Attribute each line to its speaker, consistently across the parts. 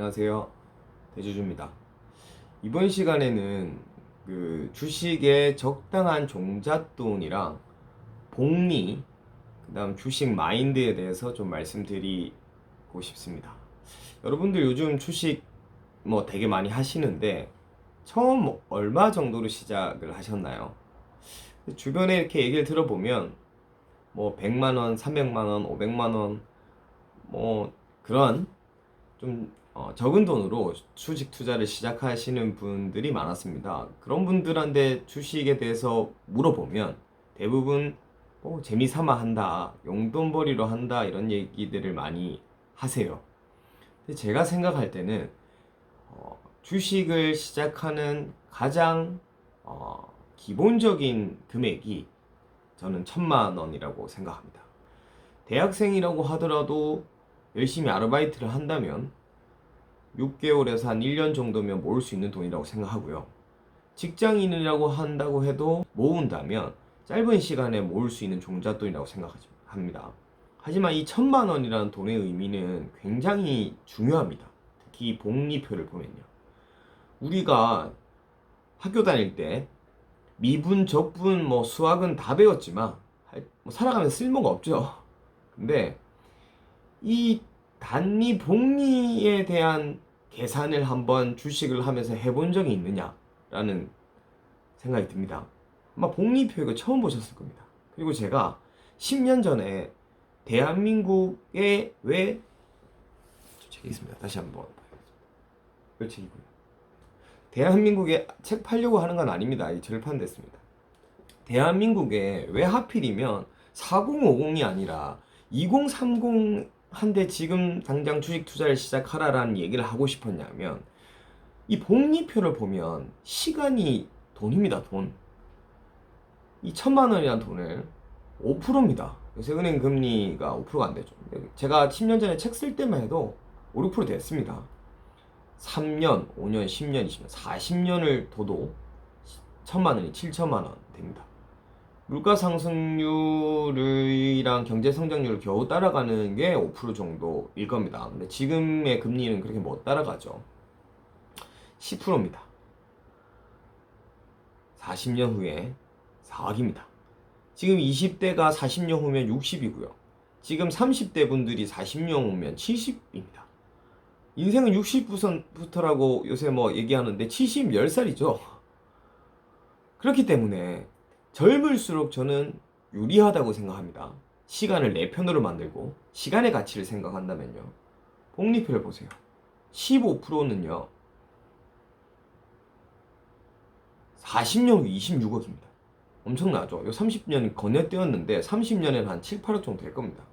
Speaker 1: 안녕하세요. 대주주입니다. 이번 시간에는 그 주식의 적당한 종잣돈이랑 복리, 그 다음 주식 마인드에 대해서 좀 말씀드리고 싶습니다. 여러분들 요즘 주식 뭐 되게 많이 하시는데 처음 얼마 정도로 시작을 하셨나요? 주변에 이렇게 얘기를 들어보면 뭐 100만 원, 300만 원, 500만 원 뭐 그런 좀 어, 적은 돈으로 주식 투자를 시작하시는 분들이 많았습니다. 그런 분들한테 주식에 대해서 물어보면 대부분 뭐 재미삼아 한다, 용돈벌이로 한다 이런 얘기들을 많이 하세요. 근데 제가 생각할 때는 어, 주식을 시작하는 가장 어, 기본적인 금액이 저는 천만 원이라고 생각합니다. 대학생이라고 하더라도 열심히 아르바이트를 한다면 6개월에서 한 1년 정도면 모을 수 있는 돈이라고 생각하고요. 직장인이라고 한다고 해도 모은다면 짧은 시간에 모을 수 있는 종잣돈이라고 생각합니다. 하지만 이 천만 원이라는 돈의 의미는 굉장히 중요합니다. 특히 복리표를 보면요. 우리가 학교 다닐 때 미분, 적분, 뭐 수학은 다 배웠지만 할- 뭐 살아가면서 쓸모가 없죠. 근데 이 단위 복리에 대한 계산을 한번 주식을 하면서 해본 적이 있느냐라는 생각이 듭니다. 아마 복리표 이거 처음 보셨을 겁니다. 그리고 제가 10년 전에 대한민국에 왜저 책이 있습니다. 다시 한번. 이 책이고요. 대한민국에 책 팔려고 하는 건 아닙니다. 이 절판됐습니다. 대한민국에 왜 하필이면 4050이 아니라 2030 한데 지금 당장 주식 투자를 시작하라라는 얘기를 하고 싶었냐면 이 복리표를 보면 시간이 돈입니다 돈. 이 천만 원이라는 돈을 5%입니다. 요새 은행 금리가 5%가 안 되죠. 제가 10년 전에 책 쓸 때만 해도 5, 6% 됐습니다. 3년, 5년, 10년, 20년, 40년을 둬도 천만 원이 7천만 원 됩니다. 물가 상승률이랑 경제 성장률을 겨우 따라가는 게 5% 정도일 겁니다. 근데 지금의 금리는 그렇게 못 따라가죠. 10%입니다. 40년 후에 4억입니다. 지금 20대가 40년 후면 60이고요. 지금 30대 분들이 40년 후면 70입니다. 인생은 60부터라고 요새 뭐 얘기하는데 70, 10살이죠. 그렇기 때문에 젊을수록 저는 유리하다고 생각합니다. 시간을 내 편으로 만들고 시간의 가치를 생각한다면요. 복리표를 보세요. 15%는요. 40년 후 26억입니다. 엄청나죠? 요 30년 건너뛰었는데 30년에는 한 7, 8억 정도 될 겁니다.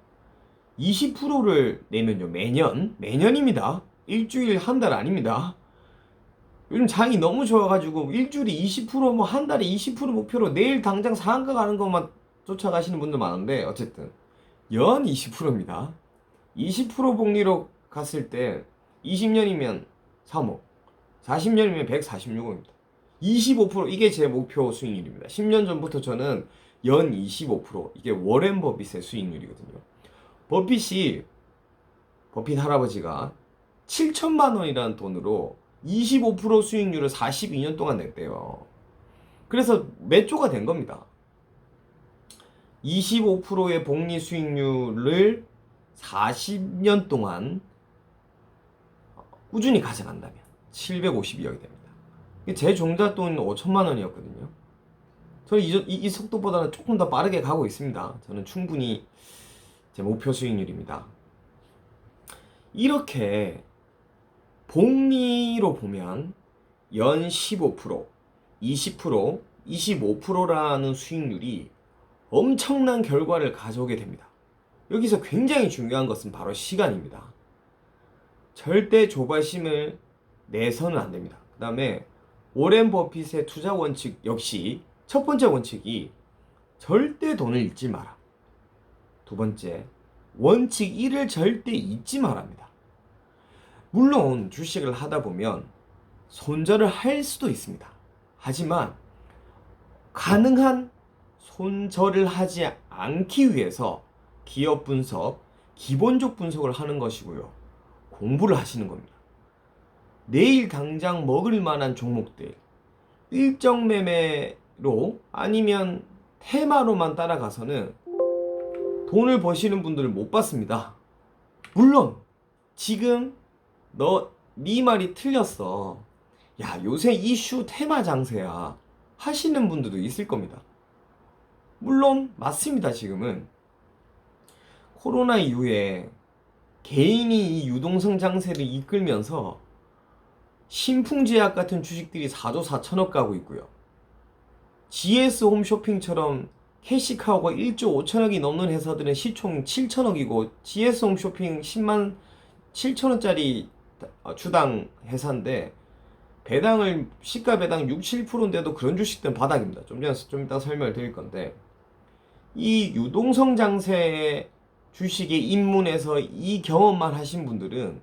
Speaker 1: 20%를 내면요. 매년 매년입니다. 일주일 한 달 아닙니다. 요즘 장이 너무 좋아가지고 일주일에 20%뭐 한 달에 20% 목표로 내일 당장 상한가 가는 것만 쫓아가시는 분들 많은데 어쨌든 연 20%입니다. 20% 복리로 갔을 때 20년이면 3억, 40년이면 146억입니다. 25% 이게 제 목표 수익률입니다. 10년 전부터 저는 연 25% 이게 워렌 버핏의 수익률이거든요. 버핏이 버핏 할아버지가 7천만 원이라는 돈으로 25% 수익률을 42년 동안 냈대요. 그래서 몇 조가 된 겁니다. 25%의 복리 수익률을 40년 동안 꾸준히 가져간다면 752억이 됩니다. 제 종잣돈 5천만 원이었거든요. 저는 이, 이, 이 속도보다는 조금 더 빠르게 가고 있습니다. 저는 충분히 제 목표 수익률입니다. 이렇게 복리로 보면 연 15%, 20%, 25%라는 수익률이 엄청난 결과를 가져오게 됩니다. 여기서 굉장히 중요한 것은 바로 시간입니다. 절대 조바심을 내서는 안 됩니다. 그 다음에 오렌 버핏의 투자 원칙 역시 첫 번째 원칙이 절대 돈을 잃지 마라. 두 번째, 원칙 1을 절대 잊지 말합니다. 물론 주식을 하다 보면 손절을 할 수도 있습니다. 하지만 가능한 손절을 하지 않기 위해서 기업 분석, 기본적 분석을 하는 것이고요. 공부를 하시는 겁니다. 내일 당장 먹을 만한 종목들 일정 매매로 아니면 테마로만 따라가서는 돈을 버시는 분들을 못 봤습니다. 물론 지금 너 네 말이 틀렸어. 야 요새 이슈 테마 장세야 하시는 분들도 있을 겁니다. 물론 맞습니다. 지금은 코로나 이후에 개인이 이 유동성 장세를 이끌면서 신풍제약 같은 주식들이 4조 4천억 가고 있고요. GS 홈쇼핑처럼 캐시카우가 1조 5천억이 넘는 회사들은 시총 7천억이고 GS 홈쇼핑 10만 7천원짜리 주당 회사인데 배당을 시가 배당 6, 7%인데도 그런 주식들은 바닥입니다. 좀 전에 좀 이따 설명을 드릴 건데 이 유동성 장세 주식에 입문해서 이 경험만 하신 분들은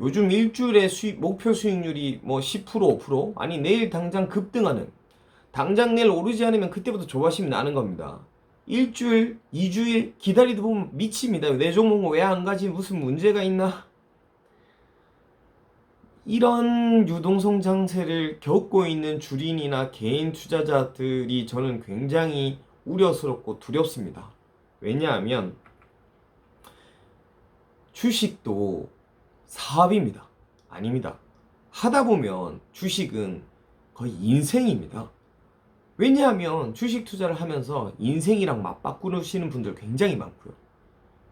Speaker 1: 요즘 일주일에 수익 목표 수익률이 뭐 10% 5% 아니 내일 당장 급등하는 당장 내일 오르지 않으면 그때부터 조바심이 나는 겁니다. 일주일, 이주일 기다리다 보면 미칩니다. 내 종목 왜 안 가지? 무슨 문제가 있나? 이런 유동성 장세를 겪고 있는 주린이나 개인 투자자들이 저는 굉장히 우려스럽고 두렵습니다. 왜냐하면 주식도 사업입니다. 아닙니다. 하다 보면 주식은 거의 인생입니다. 왜냐하면 주식 투자를 하면서 인생이랑 맞바꾸시는 분들 굉장히 많고요.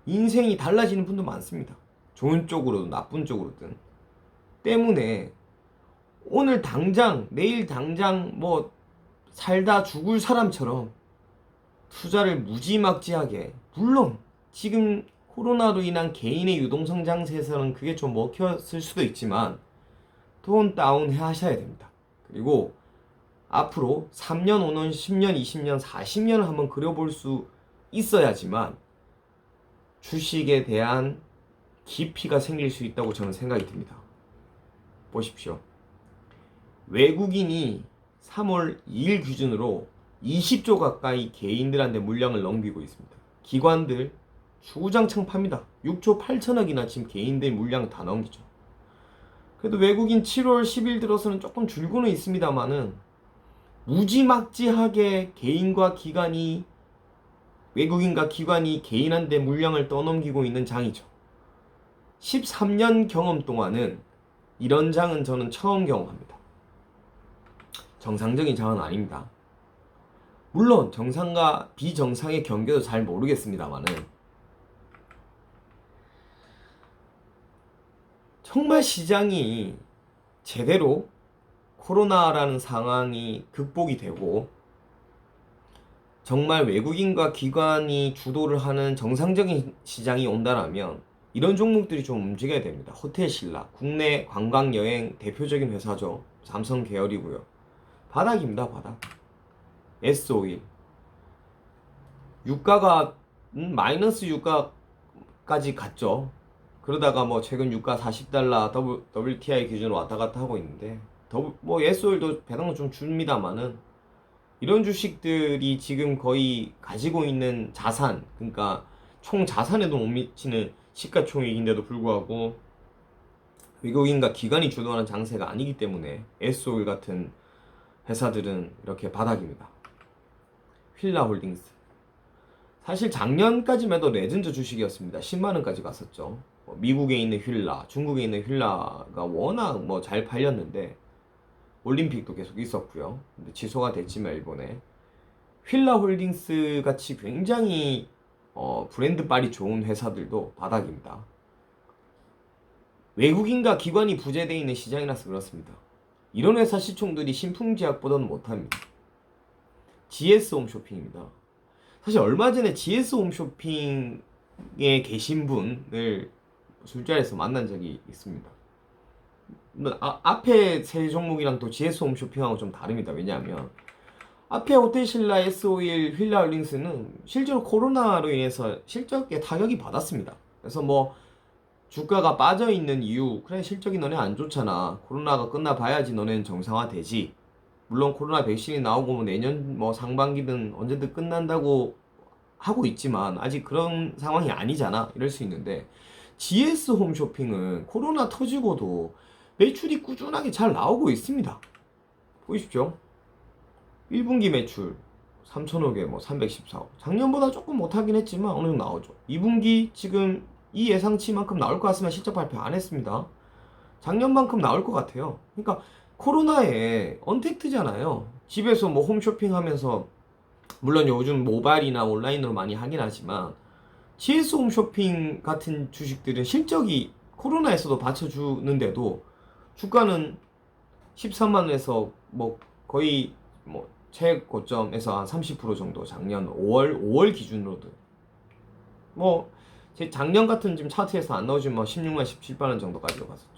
Speaker 1: 인생이 달라지는 분도 많습니다. 좋은 쪽으로든 나쁜 쪽으로든. 때문에 오늘 당장, 내일 당장 뭐 살다 죽을 사람처럼 투자를 무지막지하게, 물론 지금 코로나로 인한 개인의 유동성 장세에서는 그게 좀 먹혔을 수도 있지만 톤 다운 하셔야 됩니다. 그리고 앞으로 3년, 5년, 10년, 20년, 40년을 한번 그려볼 수 있어야지만 주식에 대한 깊이가 생길 수 있다고 저는 생각이 듭니다. 보십시오. 외국인이 3월 2일 기준으로 20조 가까이 개인들한테 물량을 넘기고 있습니다. 기관들 주구장창 팝니다. 6조 8천억이나 지금 개인들 물량 다 넘기죠. 그래도 외국인 7월 10일 들어서는 조금 줄고는 있습니다만은 무지막지하게 개인과 기관이 외국인과 기관이 개인한테 물량을 떠넘기고 있는 장이죠. 13년 경험 동안은 이런 장은 저는 처음 경험합니다. 정상적인 장은 아닙니다. 물론 정상과 비정상의 경계도 잘 모르겠습니다만은 정말 시장이 제대로 코로나라는 상황이 극복이 되고 정말 외국인과 기관이 주도를 하는 정상적인 시장이 온다라면 이런 종목들이 좀 움직여야 됩니다. 호텔 신라, 국내 관광 여행 대표적인 회사죠. 삼성 계열이고요. 바닥입니다, 바닥. S51. 유가가 음, 마이너스 유가까지 갔죠. 그러다가 뭐 최근 유가 40달러 더블, WTI 기준으로 왔다 갔다 하고 있는데 더블, 뭐 예솔도 배당은 좀 줍니다만은 이런 주식들이 지금 거의 가지고 있는 자산 그러니까 총 자산에도 못 미치는 시가총액인데도 불구하고 외국인과 기관이 주도하는 장세가 아니기 때문에 에스올 같은 회사들은 이렇게 바닥입니다. 휠라 홀딩스 사실 작년까지만 해도 레전드 주식이었습니다. 10만원까지 갔었죠. 뭐 미국에 있는 휠라, 중국에 있는 휠라가 워낙 뭐 잘 팔렸는데 올림픽도 계속 있었고요. 근데 취소가 됐지만 일본에 휠라 홀딩스 같이 굉장히 어, 브랜드 빨이 좋은 회사들도 바닥입니다. 외국인과 기관이 부재되어 있는 시장이라서 그렇습니다. 이런 회사 시총들이 신풍제약보다는 못합니다. GS 홈쇼핑입니다. 사실 얼마 전에 GS 홈쇼핑에 계신 분을 술자리에서 만난 적이 있습니다. 아, 앞에 세 종목이랑 또 GS 홈쇼핑하고 좀 다릅니다. 왜냐하면 앞에 호텔신라, S51, 휠라울링스는 실제로 코로나로 인해서 실적에 타격이 받았습니다. 그래서 뭐 주가가 빠져 있는 이유, 그래 실적이 너네 안 좋잖아. 코로나가 끝나 봐야지 너네는 정상화 되지. 물론 코로나 백신이 나오고 뭐 내년 뭐 상반기든 언제든 끝난다고 하고 있지만 아직 그런 상황이 아니잖아. 이럴 수 있는데 GS 홈쇼핑은 코로나 터지고도 매출이 꾸준하게 잘 나오고 있습니다. 보이십시오. 1분기 매출 3천억에 뭐 314억. 작년보다 조금 못하긴 했지만 어느 정도 나오죠. 2분기 지금 이 예상치만큼 나올 것 같으면 실적 발표 안 했습니다. 작년만큼 나올 것 같아요. 그러니까 코로나에 언택트잖아요. 집에서 뭐 홈쇼핑 하면서 물론 요즘 모바일이나 온라인으로 많이 하긴 하지만 GS 홈쇼핑 같은 주식들은 실적이 코로나에서도 받쳐주는데도 주가는 13만 원에서 뭐 거의 뭐 최고점에서 한 30% 정도 작년 5월 5월 기준으로도 뭐 제 작년 같은 지금 차트에서 안 나오지만 뭐 16만 17만 원 정도까지 갔었죠.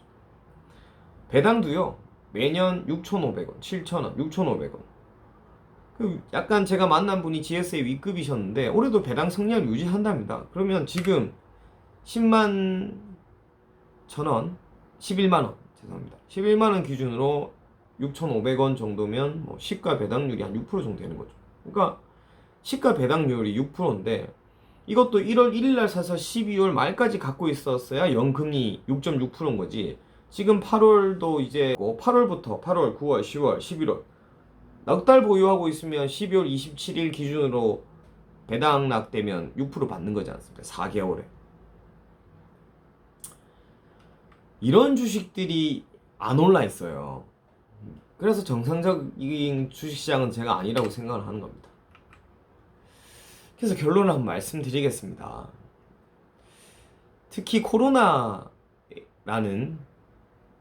Speaker 1: 배당도요 매년 6,500원, 7,000원, 6,500원. 그 약간 제가 만난 분이 GS의 윗급이셨는데 올해도 배당 성량을 유지한답니다. 그러면 지금 10만 천원, 11만 원 죄송합니다. 11만 원 기준으로 6,500원 정도면 뭐 시가 배당률이 한 6% 정도 되는 거죠. 그러니까 시가 배당률이 6%인데 이것도 1월 1일 날 사서 12월 말까지 갖고 있었어야 연금리 6.6%인 거지. 지금 8월도 이제 8월부터 8월, 9월, 10월, 11월 넉 달 보유하고 있으면 12월 27일 기준으로 배당 낙되면 6% 받는 거지 않습니까? 4개월에. 이런 주식들이 안 올라 있어요. 그래서 정상적인 주식시장은 제가 아니라고 생각을 하는 겁니다. 그래서 결론을 한번 말씀드리겠습니다. 특히 코로나라는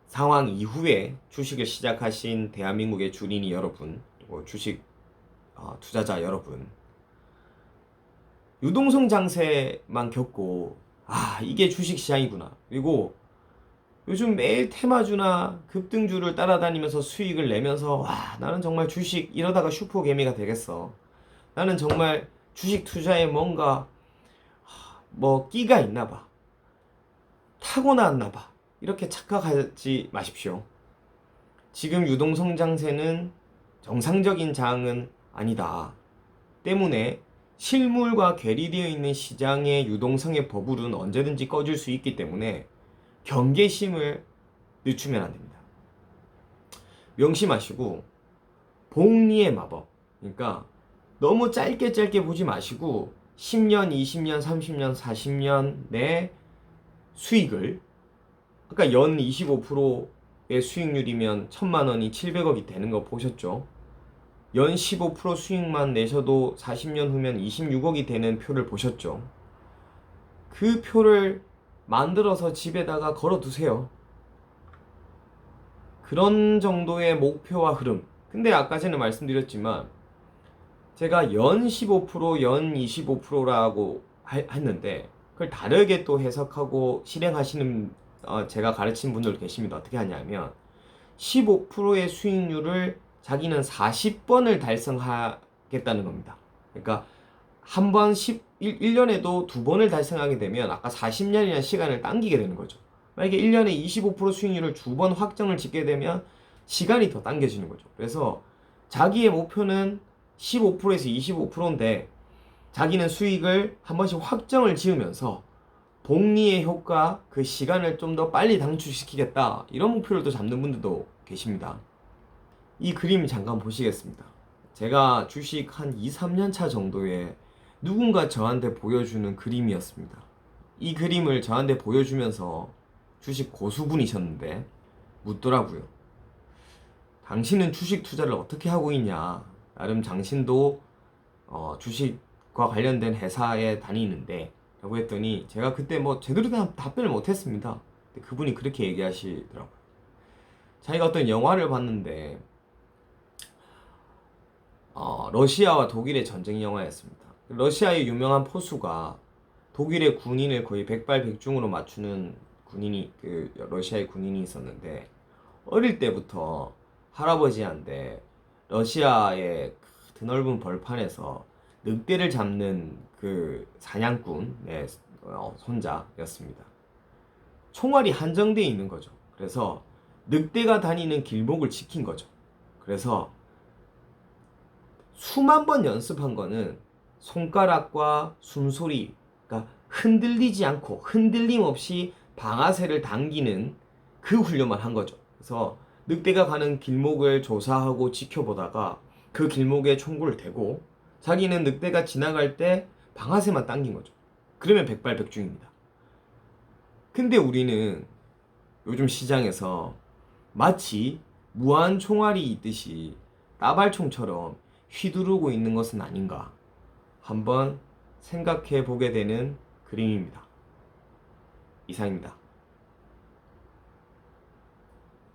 Speaker 1: 상황 이후에 주식을 시작하신 대한민국의 주린이 여러분, 주식 어, 투자자 여러분, 유동성 장세만 겪고 아 이게 주식 시장이구나. 그리고 요즘 매일 테마주나 급등주를 따라다니면서 수익을 내면서 와 나는 정말 주식 이러다가 슈퍼 개미가 되겠어. 나는 정말 주식 투자에 뭔가 하, 뭐 끼가 있나 봐. 타고났나 봐. 이렇게 착각하지 마십시오. 지금 유동성 장세는 정상적인 장은 아니다. 때문에 실물과 괴리되어 있는 시장의 유동성의 버블은 언제든지 꺼질 수 있기 때문에 경계심을 늦추면 안 됩니다. 명심하시고 복리의 마법. 그러니까 너무 짧게 짧게 보지 마시고 10년, 20년, 30년, 40년 내 수익을 아까 연 25%의 수익률이면 1000만 원이 700억이 되는 거 보셨죠? 연 15% 수익만 내셔도 40년 후면 26억이 되는 표를 보셨죠? 그 표를 만들어서 집에다가 걸어 두세요. 그런 정도의 목표와 흐름. 근데 아까 전에 말씀드렸지만 제가 연 15%, 연 25%라고 했는데 그걸 다르게 또 해석하고 실행하시는 어, 제가 가르친 분들 계십니다. 어떻게 하냐면 15%의 수익률을 자기는 40번을 달성하겠다는 겁니다. 그러니까 한 번 10, 1, 년에도 두 번을 달성하게 되면 아까 40년이라는 시간을 당기게 되는 거죠. 만약에 1년에 25% 수익률을 두 번 확정을 짓게 되면 시간이 더 당겨지는 거죠. 그래서 자기의 목표는 15%에서 25%인데 자기는 수익을 한 번씩 확정을 지으면서 복리의 효과, 그 시간을 좀 더 빨리 단축시키겠다. 이런 목표를 또 잡는 분들도 계십니다. 이 그림 잠깐 보시겠습니다. 제가 주식 한 2, 3년 차 정도에 누군가 저한테 보여주는 그림이었습니다. 이 그림을 저한테 보여주면서 주식 고수분이셨는데 묻더라고요. 당신은 주식 투자를 어떻게 하고 있냐? 나름 당신도 어, 주식과 관련된 회사에 다니는데 라고 했더니 제가 그때 뭐 제대로 된 답변을 못했습니다. 그분이 그렇게 얘기하시더라고요. 자기가 어떤 영화를 봤는데 어, 러시아와 독일의 전쟁 영화였습니다. 러시아의 유명한 포수가 독일의 군인을 거의 백발백중으로 맞추는 군인이 그 러시아의 군인이 있었는데 어릴 때부터 할아버지한테 러시아의 그 드넓은 벌판에서 늑대를 잡는 그 사냥꾼의 어, 손자였습니다. 총알이 한정되어 있는 거죠. 그래서 늑대가 다니는 길목을 지킨 거죠. 그래서 수만 번 연습한 거는 손가락과 숨소리가 흔들리지 않고 흔들림 없이 방아쇠를 당기는 그 훈련만 한 거죠. 그래서 늑대가 가는 길목을 조사하고 지켜보다가 그 길목에 총구를 대고 자기는 늑대가 지나갈 때 방아쇠만 당긴 거죠. 그러면 백발백중입니다. 근데 우리는 요즘 시장에서 마치 무한 총알이 있듯이 따발총처럼 휘두르고 있는 것은 아닌가 한번 생각해 보게 되는 그림입니다. 이상입니다.